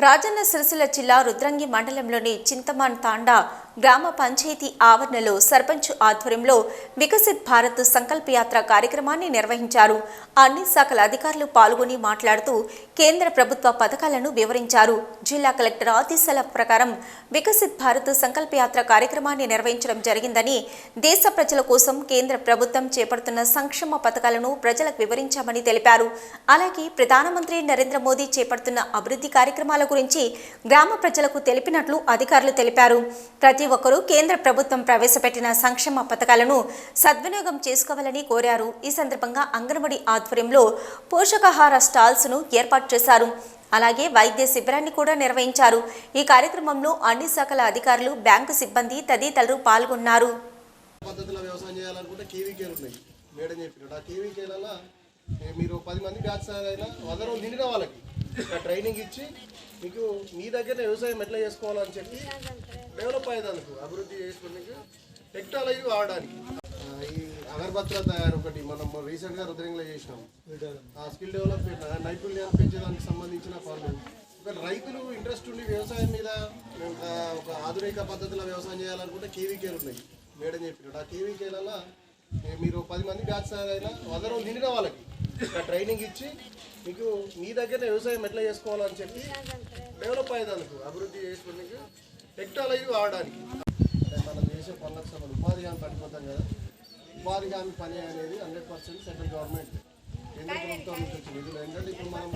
రాజన్న సిరిసిల్ల జిల్లా రుద్రంగి మండలంలోని చింతమాన్ తాండా గ్రామ పంచాయతీ ఆవరణలో సర్పంచ్ ఆధ్వర్యంలో వికసిత్ భారత్ సంకల్పయాత్ర కార్యక్రమాన్ని నిర్వహించారు. అన్ని శాఖల అధికారులు పాల్గొని మాట్లాడుతూ కేంద్ర ప్రభుత్వ పథకాలను వివరించారు. జిల్లా కలెక్టర్ ఆదేశాల ప్రకారం వికసిత్ భారత్ సంకల్పయాత్ర కార్యక్రమాన్ని నిర్వహించడం జరిగిందని దేశ ప్రజల కోసం కేంద్ర ప్రభుత్వం చేపడుతున్న సంక్షేమ పథకాలను ప్రజలకు వివరించామని తెలిపారు. అలాగే ప్రధానమంత్రి నరేంద్ర మోదీ చేపడుతున్న అభివృద్ధి కార్యక్రమాల గురించి గ్రామ ప్రజలకు తెలిపినట్లు అధికారులు తెలిపారు. ప్రతి ప్రతి ఒక్కరూ కేంద్ర ప్రభుత్వం ప్రవేశపెట్టిన సంక్షేమ పథకాలను సద్వినియోగం చేసుకోవాలని కోరారు. ఈ సందర్భంగా అంగన్వాడీ ఆధ్వర్యంలో పోషకాహార స్టాల్స్ను ఏర్పాటు చేశారు. అలాగే వైద్య శిబిరాన్ని కూడా నిర్వహించారు. ఈ కార్యక్రమంలో అన్ని శాఖల అధికారులు బ్యాంకు సిబ్బంది తదితరులు పాల్గొన్నారు. మీరు పది మంది బ్యాచ్ అయినా వంద రోజులు నిండిన వాళ్ళకి. ఇక్కడ ట్రైనింగ్ ఇచ్చి మీకు మీ దగ్గర వ్యవసాయం ఎట్లా చేసుకోవాలని చెప్పి డెవలప్ అయ్యేదానికి అభివృద్ధి చేసుకోవడానికి టెక్నాలజీ వాడడానికి. ఈ అగరబత్తుల తయారు ఒకటి మనం రీసెంట్గా రుద్రంగిలో చేసినాం. ఆ స్కిల్ డెవలప్మెంట్ నైపుణ్యాన్ని పెంచేదానికి సంబంధించిన పనులు ఒక రైతులు ఇంట్రెస్ట్ ఉండి వ్యవసాయం మీద ఒక ఆధునిక పద్ధతిలో వ్యవసాయం చేయాలనుకుంటే కేవీకేలు ఉన్నాయి. మేడం చెప్పినట్టు. ఆ కేవీకేలలో మీరు పది మంది బ్యాచ్ అయినా వంద రోజులు నిండిన వాళ్ళకి ట్రైనింగ్ ఇచ్చి మీకు మీ దగ్గర వ్యవసాయం ఎట్లా చేసుకోవాలని చెప్పి డెవలప్ అయ్యేదానికి అభివృద్ధి చేసుకోవడానికి టెక్నాలజీ వాడడానికి. మన దేశ పనులకు సంబంధించి ఉపాధి హామీ పడిపోతాం కదా. ఉపాధి హామీ పని అనేది హండ్రెడ్ పర్సెంట్ సెంట్రల్ గవర్నమెంట్. కేంద్ర ప్రభుత్వం నుంచి వచ్చింది నిధులు ఏంటంటే ఇప్పుడు మనం